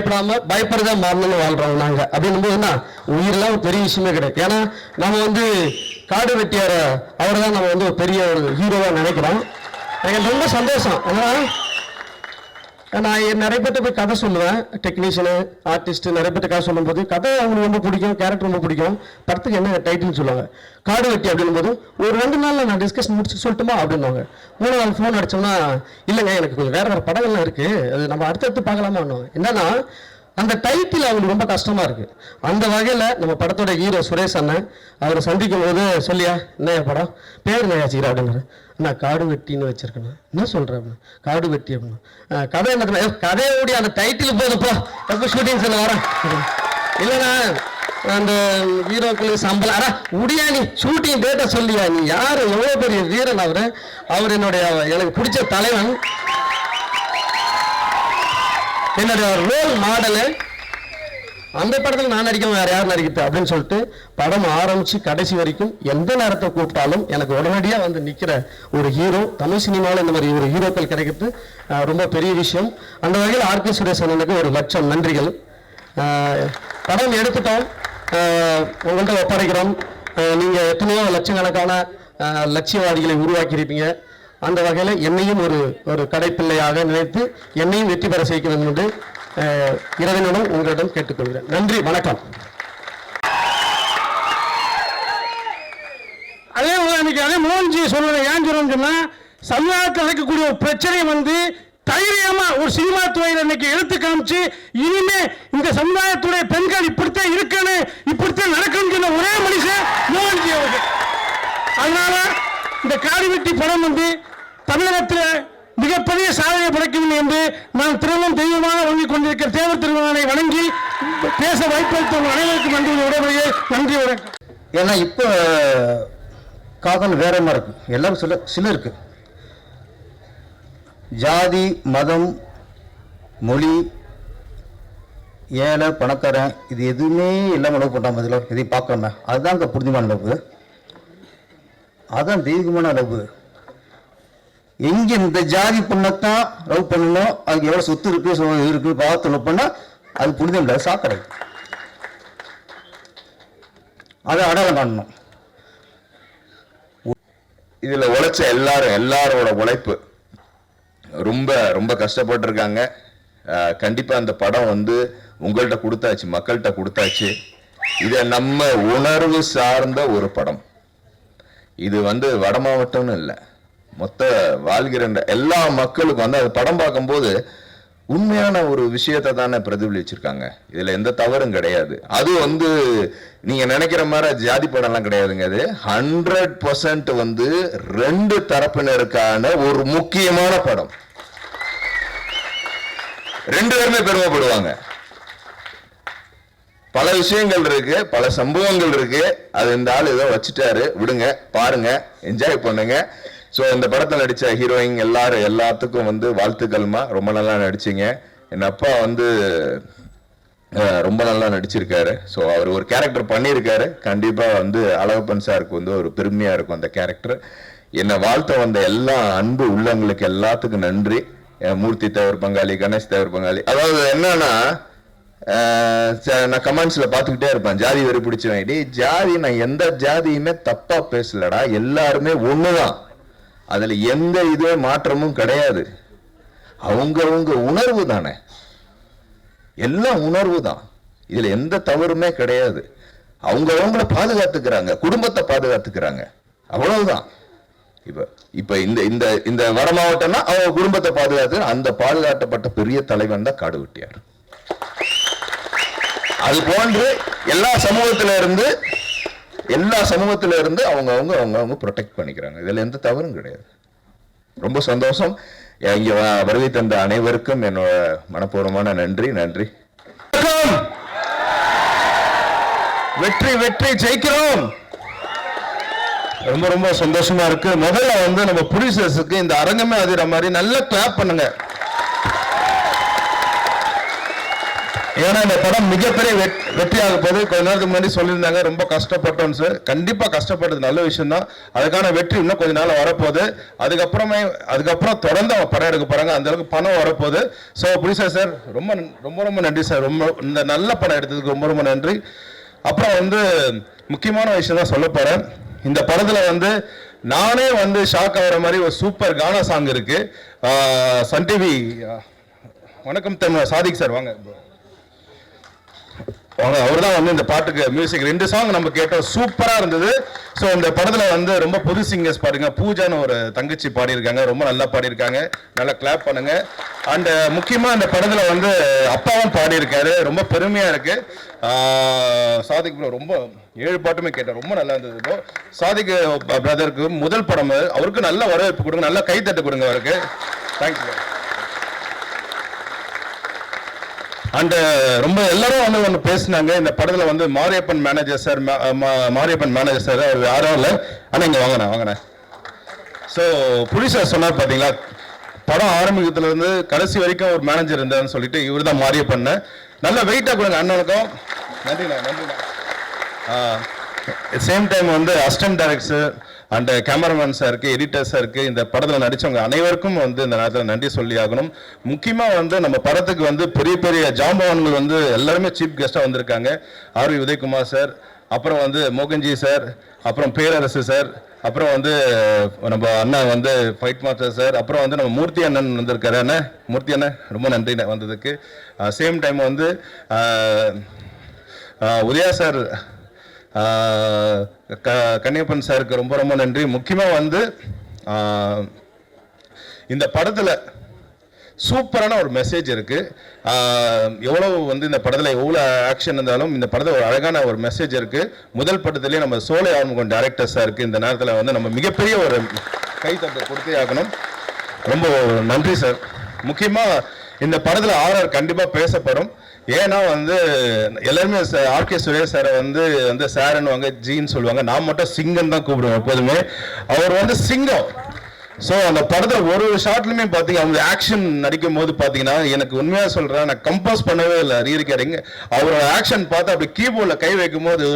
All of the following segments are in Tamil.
பயப்படாம பயப்படுறதா மாறணும்னு வாழ்றோம் நாங்க. அப்படின்னும் போது என்ன உயிரெல்லாம் ஒரு பெரிய விஷயமே கிடையாது. ஏன்னா நம்ம வந்து காடு வெட்டியார அவரை தான் நம்ம வந்து ஒரு பெரிய ஒரு ஹீரோவா நினைக்கிறோம். எனக்கு ரொம்ப சந்தோஷம். ஏன்னா நான் நிறைய பேர்ட்ட போய் கதை சொல்லுவேன். டெக்னீஷியனு ஆர்டிஸ்ட் நிறைய பேர்ட்ட கதை சொல்லும்போது கதை அவங்களுக்கு ரொம்ப பிடிக்கும் கேரக்டர் ரொம்ப பிடிக்கும். படத்துக்கு என்ன டைட்டில்னு சொல்லுவாங்க. காடு வெட்டி அப்படின்னும் போது ஒரு ரெண்டு நாளில் நான் டிஸ்கஷன் முடிச்சு சொல்லட்டுமா அப்படின்னுவாங்க. மூணு நாள் ஃபோன் அடிச்சோம்னா இல்லைங்க எனக்கு கொஞ்சம் வேற வேற படங்கள்லாம் இருக்கு. அது நம்ம அடுத்தடுத்து பார்க்கலாமா என்னன்னா அந்த டைட்டில் அவங்களுக்கு ரொம்ப கஷ்டமா இருக்கு. அந்த வகையில் நம்ம படத்தோட ஹீரோ சுரேஷ் அண்ணன் அவரை சந்திக்கும் போது சொல்லியா என்ன படம்? பேர் நயாச்சிக்கிறா வச்சுக்கிறா நான் காடு வெட்டின்னு வச்சிருக்கேன்? என்ன சொல்றேன் அப்படின்னு காடு வெட்டி அப்படின்னு கதை என்ன கதையோடைய அந்த டைட்டில் போதுப்போ போ. ஷூட்டிங் சொல்ல வரேன். இல்லைண்ணா அந்த ஹீரோக்களுக்கு சம்பளம் அடா உடியா நீ? ஷூட்டிங் டேட்டை சொல்லியா நீ? யாரு? எவ்வளோ பெரிய வீரன் அவரு? அவர் என்னுடைய எனக்கு பிடிச்ச தலைவன். என்னுடைய ரோல் மாடலு அந்த படத்தில் நான் நடிக்க வேறு யார் நடிக்கிறது அப்படின்னு சொல்லிட்டு படம் ஆரம்பித்து கடைசி வரைக்கும் எந்த நேரத்தை கூப்பிட்டாலும் எனக்கு உடனடியாக வந்து நிற்கிற ஒரு ஹீரோ தமிழ் சினிமாவில் இந்த மாதிரி ஒரு ஹீரோக்கள் கிடைக்கிறது ரொம்ப பெரிய விஷயம். அந்த வகையில் ஆர்கே சுரேஷ் அண்ணனுக்கு ஒரு லட்சம் நன்றிகள். படம் எடுத்துட்டோம். உங்கள்கிட்ட ஒப்படைக்கிறோம். நீங்கள் எத்தனையோ லட்சக்கணக்கான லட்சியவாதிகளை உருவாக்கியிருப்பீங்க. அந்த வகையில் என்னையும் ஒரு ஒரு கடைப்பிள்ளையாக நினைத்து என்னையும் வெற்றி பெற செய்ய வேண்டும் என்று அஹ், இறைவனிடம் உங்களிடம் கேட்டுக்கொள்கிறேன். நன்றி வணக்கம். அதே போல அதே மோகன்ஜி சொல்றது ஏன் சொல்றேன்னு சொன்னா சமுதாயத்தில் நடக்கக்கூடிய ஒரு பிரச்சனை வந்து தைரியமா ஒரு சினிமா துறையில் இன்னைக்கு எடுத்து காமிச்சு இனிமே இந்த சமுதாயத்துடைய பெண்கள் இப்படித்தான் இருக்கணும் இப்படித்தான் நடக்கணும் சொன்ன ஒரே மனுஷன் மோகன்ஜி அவர்கள் அதனால இந்த காடிவெட்டி படம் வந்து தமிழகத்தில் சாதனை படைக்கும் என்று நான் திருமணம் தெய்வமாக வழங்கிக் கொண்டிருக்கிற தேவர் திருமணனை வணங்கி பேச வாய்ப்பளித்த அனைவருக்கும் நன்றி உடனடியே நன்றி வணக்கம். ஏன்னா இப்போ காதல் வேற மாதிரி இருக்கு. எல்லாரும் சில சிலருக்கு ஜாதி மதம் மொழி ஏழை பணக்காரன் இது எதுவுமே இல்லாமல் லவ் பண்ணாம இதில் எதையும் பார்க்காம. அதுதான் அங்கே புரிஞ்சுமான லவ் அதான் தெய்வீகமான லவ் எங்க இந்த ஜாதி பொண்ணைத்தான் லவ் பண்ணணும்? அதுக்கு எவ்வளவு சொத்து இருக்கு இருக்கு பார்த்து லவ் பண்ணா அது புனிதம் இல்லை சாக்கடை. அதை அடையாளம் காணணும். இதுல உழைச்ச எல்லாரும் எல்லாரோட உழைப்பு. ரொம்ப ரொம்ப கஷ்டப்பட்டிருக்காங்க. கண்டிப்பா அந்த படம் வந்து உங்கள்கிட்ட கொடுத்தாச்சு மக்கள்கிட்ட கொடுத்தாச்சு. இதை நம்ம உணர்வு சார்ந்த ஒரு படம். இது வந்து வட மாவட்டம்னு இல்லை. மொத்த வாழ்கிற எல்லா மக்களுக்கும் வந்து அது படம் பார்க்கும்போது உண்மையான ஒரு விஷயத்தை தானே பிரதிபலிச்சிருக்காங்க. இதுல எந்த தவறும் கிடையாது. அது வந்து நீங்க நினைக்கிற மாதிரி ஜாதி படம்லாம் கிடையாதுங்க அது. ஹண்ட்ரட் பர்சன்ட் வந்து ரெண்டு தரப்பினருக்கான ஒரு முக்கியமான படம். ரெண்டு பேருமே பெருமைப்படுவாங்க பல விஷயங்கள் இருக்கு பல சம்பவங்கள் இருக்கு. அது இந்த ஆள் ஏதோ வச்சுட்டாரு. விடுங்க பாருங்க என்ஜாய் பண்ணுங்க. ஸோ இந்த படத்தில் நடித்த ஹீரோயின் எல்லாரும் எல்லாத்துக்கும் வந்து வாழ்த்துக்கள்மா. ரொம்ப நல்லா நடிச்சிங்க. என் அப்பா வந்து ரொம்ப நல்லா நடிச்சிருக்காரு. ஸோ அவர் ஒரு கேரக்டர் பண்ணியிருக்காரு கண்டிப்பாக வந்து அழகப்பன் சாருக்கு வந்து ஒரு பெருமையாக இருக்கும் அந்த கேரக்டர் என்னை வாழ்த்த வந்த எல்லா அன்பு உள்ளங்களுக்கு எல்லாத்துக்கும் நன்றி. மூர்த்தி தேவர் பங்காளி கணேஷ் தேவர் பங்காளி. அதாவது என்னன்னா ச- நான் கமெண்ட்ஸில் பார்த்துக்கிட்டே இருப்பேன். ஜாதி வெறி பிடிச்சவன். டேய் ஜாதி நான் எந்த ஜாதியுமே தப்பாக பேசலடா. எல்லாருமே ஒன்று தான் அதுல எந்த இதே மாற்றமும் கிடையாது. அவங்கவங்க உணர்வு தானே. எல்லாம் உணர்வு தான். இதுல எந்த தவறுமே கிடையாது. அவங்க அவங்கள பாதுகாத்துக்கிறாங்க. குடும்பத்தை பாதுகாத்துக்கிறாங்க. அவ்வளவுதான். இப்ப இப்ப இந்த இந்த இந்த வட மாவட்டம்னா அவங்க குடும்பத்தை பாதுகாத்து அந்த பாதுகாக்கப்பட்ட பெரிய தலைவன் தான் காடு வெட்டியார் அது போன்று எல்லா சமூகத்தில இருந்து எல்லா சமூகத்தில இருந்து அவங்க அவங்க அவங்க அவங்க ப்ரொடெக்ட் பண்ணிக்கிறாங்க. இதுல எந்த தவறும் கிடையாது. ரொம்ப சந்தோஷம். இங்க வருகை தந்த அனைவருக்கும் என்னோட மனப்பூர்வமான நன்றி நன்றி. வெற்றி வெற்றி ஜெயிக்கிறோம். ரொம்ப ரொம்ப சந்தோஷமா இருக்கு. முதல்ல வந்து நம்ம புரிசஸுக்கு இந்த அரங்கமே அதிர மாதிரி நல்லா கிளாப் பண்ணுங்க. ஏன்னா இந்த படம் மிகப்பெரிய வெற்றியாக போது கொஞ்ச நேரத்துக்கு முன்னாடி சொல்லியிருந்தாங்க ரொம்ப கஷ்டப்பட்டோம் சார் கண்டிப்பாக கஷ்டப்பட்டது நல்ல விஷயம் தான் அதுக்கான வெற்றி இன்னும் கொஞ்ச நாள் வரப்போகுது. அதுக்கப்புறமே அதுக்கப்புறம் தொடர்ந்து அவங்க படம் எடுக்க போகிறாங்க அந்த அளவுக்கு பணம் வரப்போகுது. ஸோ புரிசா சார் ரொம்ப நன்- ரொம்ப ரொம்ப நன்றி சார் ரொம்ப இந்த நல்ல படம் எடுத்ததுக்கு ரொம்ப ரொம்ப நன்றி. அப்புறம் வந்து முக்கியமான விஷயம் தான் சொல்ல இந்த படத்தில் வந்து நானே வந்து ஷாக் ஆகிற மாதிரி ஒரு சூப்பர் கானா சாங் இருக்குது சன் டிவி வணக்கம் தமிழ் சாதிக் சார் வாங்க. அவர் தான் வந்து இந்த பாட்டுக்கு மியூசிக் ரெண்டு சாங் நம்ம கேட்டோம். சூப்பராக இருந்தது. ஸோ இந்த படத்தில் வந்து ரொம்ப புது சிங்கர்ஸ் பாடுங்க. பூஜான்னு ஒரு தங்கச்சி பாடியிருக்காங்க. ரொம்ப நல்லா பாடியிருக்காங்க. நல்லா கிளாப் பண்ணுங்க. அண்ட் uh, முக்கியமாக இந்த படத்தில் வந்து அப்பாவும் பாடியிருக்காரு. ரொம்ப பெருமையாக இருக்கு. சாதிக் ப்ரோ ரொம்ப ஏழு பாட்டுமே கேட்டேன் ரொம்ப நல்லா இருந்தது ப்ரோ சாதிக் uh, பிரதருக்கு முதல் படம். அவருக்கு நல்ல வரவேற்பு கொடுங்க. நல்லா கைத்தட்டு கொடுங்க அவருக்கு. தேங்க்யூ அண்ட் ரொம்ப எல்லாரும் வந்து ஒன்று பேசினாங்க. இந்த படத்துல வந்து Mariappan manager sir Mariappan manager sir அவர் யாரும் இல்லை ஆனால் இங்கே வாங்கினேன் வாங்கினேன் ஸோ புலி சார் சொன்னார் பார்த்தீங்களா படம் ஆரம்பிக்கிறதுலேருந்து கடைசி வரைக்கும் ஒரு மேனேஜர் இருந்தாருன்னு சொல்லிட்டு இவர் தான் மாரியப்பண்ண நல்ல வெயிட்டாக கொடுங்க அண்ணனுக்கும். நன்றிண்ணா நன்றிண்ணா. சேம் டைம் வந்து அசிஸ்டன்ட் டைரக்டர் அண்ட் கேமராமேன் சாருக்கு எடிட்டர் சாருக்கு இந்த படத்தில் நடித்தவங்க அனைவருக்கும் வந்து இந்த நேரத்தில் நன்றி சொல்லி ஆகணும். முக்கியமாக வந்து நம்ம படத்துக்கு வந்து பெரிய பெரிய ஜாம்பவான்கள் வந்து எல்லாருமே சீஃப் கெஸ்ட்டாக வந்திருக்காங்க. ஆர்வி உதயகுமார் சார் அப்புறம் வந்து மோகன்ஜி சார் அப்புறம் பேரரசு சார் அப்புறம் வந்து நம்ம அண்ணா வந்து ஃபைட் மாஸ்டர் சார் அப்புறம் வந்து நம்ம மூர்த்தி அண்ணன் வந்திருக்காரு. அண்ணன் மூர்த்தி அண்ணன் ரொம்ப நன்றி வந்ததுக்கு. சேம் டைம் வந்து உதயா சார் க- கன்னியப்பன் சாருக்கு ரொம்ப ரொம்ப நன்றி. முக்கியமாக வந்து இந்த படத்தில் சூப்பரான ஒரு மெசேஜ் இருக்குது எவ்வளவு வந்து இந்த படத்தில் எவ்வளோ ஆக்ஷன் இருந்தாலும் இந்த படத்தில் ஒரு அழகான ஒரு மெசேஜ் இருக்குது முதல் படத்துலேயே நம்ம சோலை ஆர்முகம் டேரக்டர் சாருக்கு இந்த நேரத்தில் வந்து நம்ம மிகப்பெரிய ஒரு கைத்தட்டை கொடுத்தே ஆகணும். ரொம்ப நன்றி சார் முக்கியமாக இந்த படத்தில் ஆர்ஆர் கண்டிப்பாக பேசப்படும். ஏன்னா வந்து எல்லாருமே ஆர்கே சுரேஷ் சாரை வந்து வந்து சாருன்னுவாங்க ஜீன்னு சொல்லுவாங்க நான் மட்டும் சிங்கன் தான் கூப்பிடுவேன் எப்போதுமே அவர் வந்து சிங்கம் ஸோ அந்த படத்தில் ஒரு ஒரு ஷாட்லையுமே பார்த்தீங்க அவங்க ஆக்ஷன் நடிக்கும் போது பார்த்தீங்கன்னா எனக்கு உண்மையாக சொல்கிறேன் நான் கம்போஸ் பண்ணவே இல்லை ரீரிக்காரிங் அவரோட ஆக்ஷன் பார்த்து அப்படி கீபோர்டில் கை வைக்கும் போது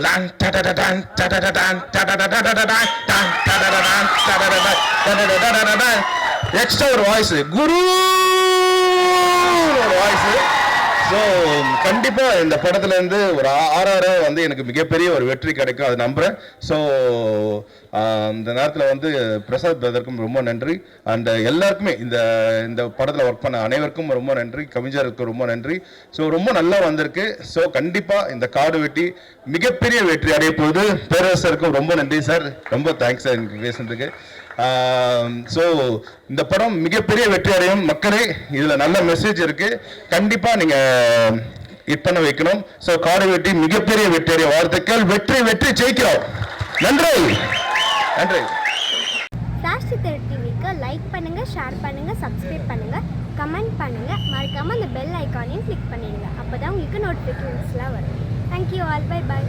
எக்ஸ்ட்ரா ஒரு வாய்ஸ் குரு ஒரு வாய்ஸ் ஸோ கண்டிப்பா இந்த படத்துல இருந்து ஒரு ஆர்ஆர் வந்து எனக்கு மிகப்பெரிய ஒரு வெற்றி கிடைக்கும் அதை நம்புறேன். ஸோ இந்த நேரத்தில் வந்து பிரசாத் பிரதருக்கும் ரொம்ப நன்றி. அண்ட் எல்லாருக்குமே இந்த இந்த படத்தில் ஒர்க் பண்ண அனைவருக்கும் ரொம்ப நன்றி. கவிஞருக்கு ரொம்ப நன்றி. ஸோ ரொம்ப நல்லா வந்திருக்கு. ஸோ கண்டிப்பா இந்த காடு வெட்டி மிகப்பெரிய வெற்றி அடைய போகுது. பேரரசருக்கும் ரொம்ப நன்றி சார். ரொம்ப தேங்க்ஸ் சார் எனக்கு பேசுனதுக்கு. ஸோ இந்த படம் மிகப்பெரிய வெற்றி அடையும். மக்களே இதில் நல்ல மெசேஜ் இருக்கு. கண்டிப்பாக நீங்கள் இட் பண்ண வைக்கணும். ஸோ காடு வெட்டி மிகப்பெரிய வெற்றி அடைய வாழ்த்துக்கள். வெற்றி வெற்றி ஜெயிக்கிறோம். நன்றி. நன்றி. ஃப்ளாஷ் டிவிக்கு லைக் பண்ணுங்க ஷேர் பண்ணுங்க சப்ஸ்கிரைப் பண்ணுங்க கமெண்ட் பண்ணுங்க. மறக்காம அந்த பெல் ஐக்கானையும் கிளிக் பண்ணிடுங்க. அப்பதான் உங்களுக்கு நோட்டிஃபிகேஷன்ஸ்லாம் வரும். Thank you all by by